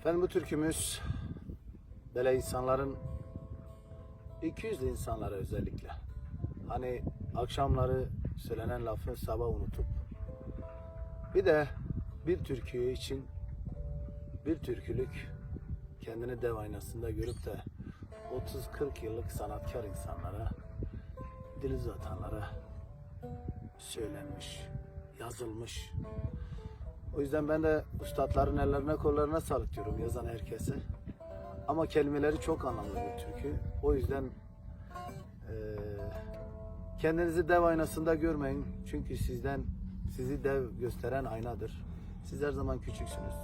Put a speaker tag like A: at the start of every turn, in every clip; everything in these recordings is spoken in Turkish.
A: Efendim bu türkümüz böyle insanların 200'lü insanlara özellikle hani akşamları söylenen lafı sabah unutup bir de bir türkü için bir türkülük kendini dev aynasında görüp de 30-40 yıllık sanatkar insanlara dil uzatanlara söylenmiş, yazılmış. O yüzden ben de üstadların ellerine kollarına sağlık diyorum yazan herkese. Ama kelimeleri çok anlamlı bir türkü. O yüzden eee, kendinizi dev aynasında görmeyin. Çünkü sizden sizi dev gösteren aynadır. Siz her zaman küçüksünüz.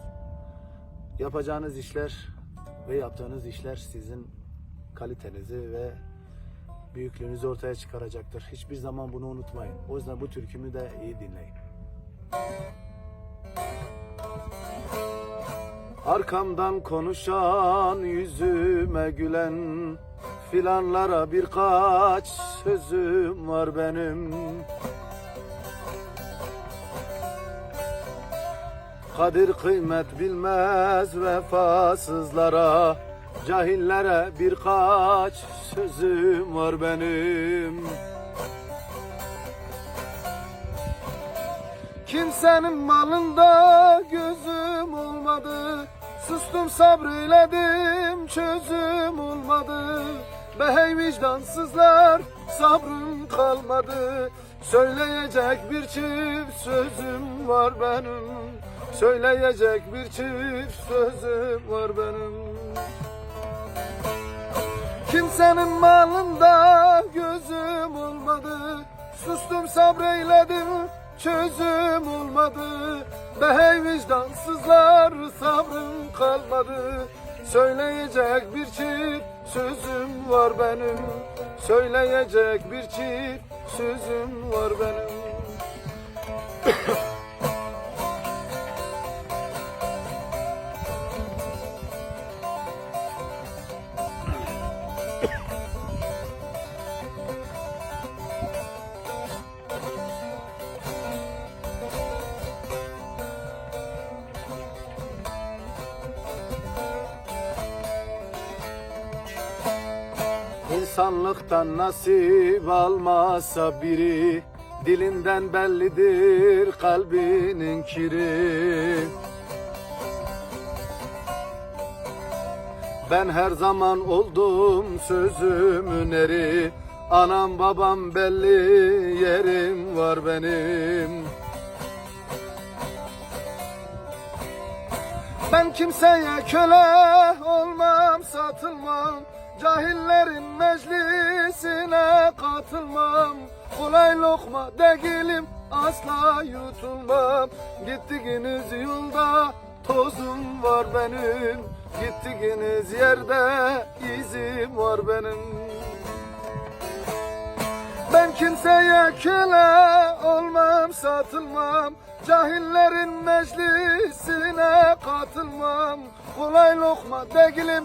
A: Yapacağınız işler ve yaptığınız işler sizin kalitenizi ve büyüklüğünüzü ortaya çıkaracaktır. Hiçbir zaman bunu unutmayın. O yüzden bu türkümü de iyi dinleyin. Arkamdan konuşan yüzüme gülen filanlara birkaç sözüm var benim. Kadir kıymet bilmez vefasızlara Cahillere birkaç sözüm var benim Kimsenin malında gözüm olmadı Sustum sabreyledim çözüm olmadı. Behey vicdansızlar sabrım kalmadı. Söyleyecek bir çift sözüm var benim. Söyleyecek bir çift sözüm var benim. Kimsenin malında gözüm olmadı. Sustum sabreyledim çözüm olmadı Behey vicdansızlar sabrım kalmadı. Söyleyecek bir çift sözüm var benim. Söyleyecek bir çift sözüm var benim İnsanlıktan nasip almazsa biri Dilinden bellidir kalbinin kiri. Ben her zaman oldum sözümün eri Anam babam belli yerim var benim Ben kimseye köle olmam satılmam. Cahillerin meclisine katılmam. Kolay lokma değilim asla yutulmam. Gittiğiniz yolda tozum var benim. Gittiğiniz yerde izim var benim. Ben kimseye köle olmam satılmam Cahillerin meclisine katılmam Kolay lokma değilim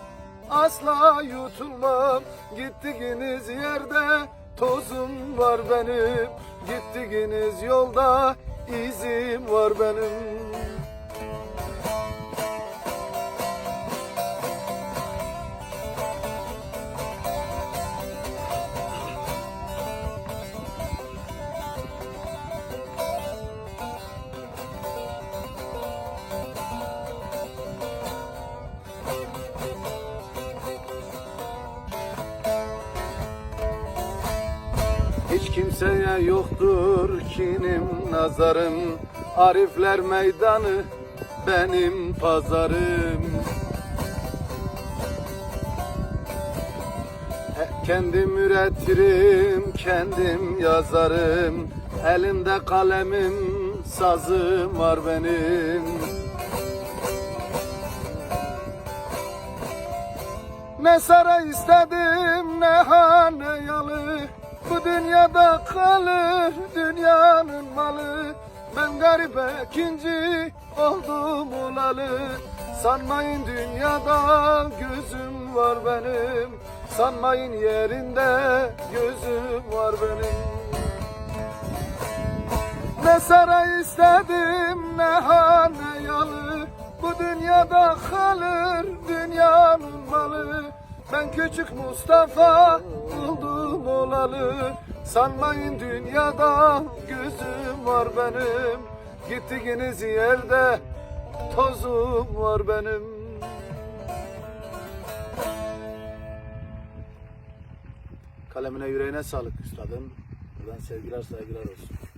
A: asla yutulmam. Gittiğiniz yerde tozum var benim Gittiğiniz yolda izim var benim Hiç kimseye yoktur kinim nazarım. Arifler meydanı benim pazarım. Kendim üretirim, kendim yazarım. Elimde kalemim, sazım var benim. Ne saray istedim ne hane yalı Dünyada kalır dünyanın malı. Ben garibe ikinci oldum olalı. Sanmayın dünyada gözüm var benim. Sanmayın yerinde gözüm var benim. Ne saray istedim ne hane yalı. Bu dünyada kalır dünyanın malı Ben küçük Mustafa oldum olalı Sanmayın dünyada gözüm var benim Gittiğiniz yerde tozum var benim Kalemine yüreğine sağlık üstadım. Buradan sevgiler saygılar olsun.